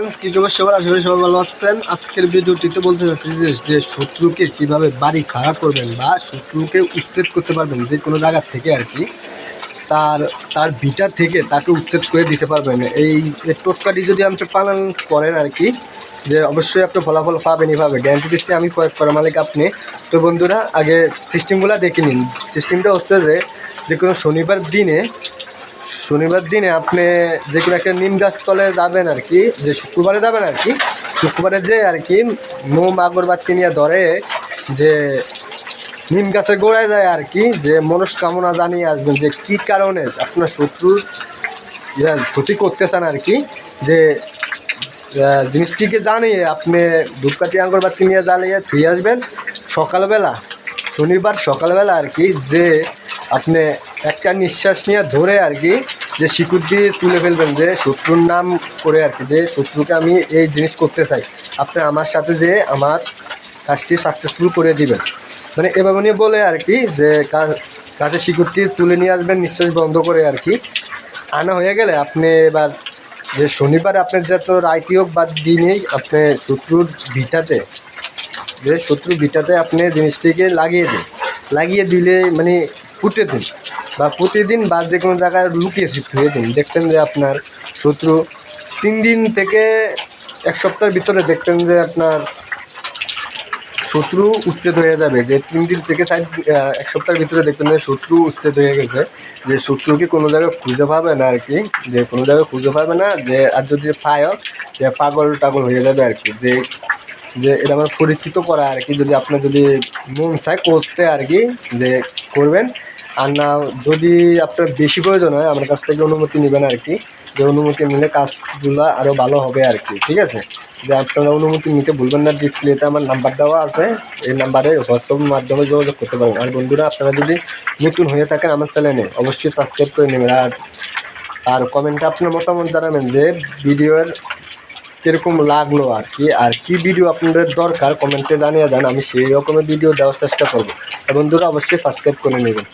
কি খবর সবার সবাই ভালো আছেন। আজকের ভিডিওটিতে বলতে চাচ্ছি যে শত্রুকে কীভাবে বাড়ি ছাড়া করবেন বা শত্রুকে উচ্ছেদ করতে পারবেন যে কোনো জায়গা থেকে আর কি, তার তার ভিটা থেকে তাকে উচ্ছেদ করে দিতে পারবেন। এই টোটকাটি যদি আপনি পালন করেন আর কি, যে অবশ্যই আপনি ফলাফল পাবেনই পাবে গ্যারান্টি দিচ্ছি আমি প্রয়োগ করা মালিক আপনি। তো বন্ধুরা, আগে সিস্টেমগুলো দেখে নিন। সিস্টেমটা হচ্ছে যে যে কোনো শনিবার দিনে শনিবার দিনে আপনি যে কোনো একটা নিম গাছ তলে যাবেন আর কি, যে শুক্রবারে যাবেন আর কি, শুক্রবারে যে আর কি মোম আগরবাতি নিয়ে ধরে যে নিম গাছের গোড়ায় যায় আর কি, যে মনস্কামনা জানিয়ে আসবেন যে কি কারণে আপনার শত্রুর ক্ষতি করতেছেন আর কি, যে জিনিসটিকে জানিয়ে আপনি ধূপকাঠি আগরবাতি নিয়ে জ্বালিয়ে ফিরে আসবেন। সকালবেলা, শনিবার সকালবেলা আর কি যে আপনি একটা নিঃশ্বাস নিয়ে ধরে আর কি যে শিকুর দিয়ে তুলে ফেলবেন, যে শত্রুর নাম করে আর কি, যে শত্রুকে আমি এই জিনিস করতে চাই। আপনি আমার সাথে যে আমার কাজটি সাকসেসফুল করে দিবেন। মানে এভাবে নিয়ে বলে আর কি যে কাছে শিকুরটি তুলে নিয়ে আসবেন, নিঃশ্বাস বন্ধ করে আর কি। আনা হয়ে গেলে আপনি এবার যে শনিবার আপনার যে যত রায়তি হোক বা দিনেই আপনি শত্রুর ভিটাতে, যে শত্রু ভিটাতে আপনি জিনিসটিকে লাগিয়ে দিন। লাগিয়ে দিলে মানে ফুটে দিন বা প্রতিদিন বা যে কোনো জায়গায় লুকিয়ে ধুয়ে দিন। দেখতেন যে আপনার শত্রু তিন দিন থেকে এক সপ্তাহের ভিতরে দেখতেন যে আপনার শত্রু উচ্ছেদ হয়ে যাবে। যে তিন দিন থেকে সাইড এক সপ্তাহের ভিতরে দেখতেন যে শত্রু উচ্ছেদ হয়ে গেছে। যে শত্রুকে কোনো জায়গায় খুঁজে পাবে না আর কি যে কোনো জায়গায় খুঁজে পাবে না, যে আর যদি পায়ও, যে পাগল টাগল হয়ে যাবে আর কি যে যে এটা আমার পরিচিত করা আর কি যদি আপনার যদি মন চায় করতে আর কি যে করবেন আর না, যদি আপনার বেশি প্রয়োজন হয়, আমার কাছ থেকে অনুমতি নেবেন আর কি। যে অনুমতি নিলে কাজগুলো আরও ভালো হবে আর কি, ঠিক আছে? যে আপনারা অনুমতি নিতে ভুলবেন না ডিসপ্লেতে আমার নাম্বার দেওয়া আছে। এই নাম্বারে হোয়াটসঅ্যাপের মাধ্যমে যোগাযোগ করতে পারেন। আর বন্ধুরা, আপনারা যদি নতুন হয়ে থাকেন আমার চ্যানেলে, অবশ্যই সাবস্ক্রাইব করে নেবেন। আর আর কমেন্টে আপনার মতামত জানাবেন যে ভিডিওর কীরকম লাগল আর কি আর কি ভিডিও আপনাদের দরকার কমেন্টে জানিয়ে দেন। আমি সেই রকমের ভিডিও দেওয়ার চেষ্টা করব। বন্ধুরা, অবশ্যই সাবস্ক্রাইব করে নেবেন।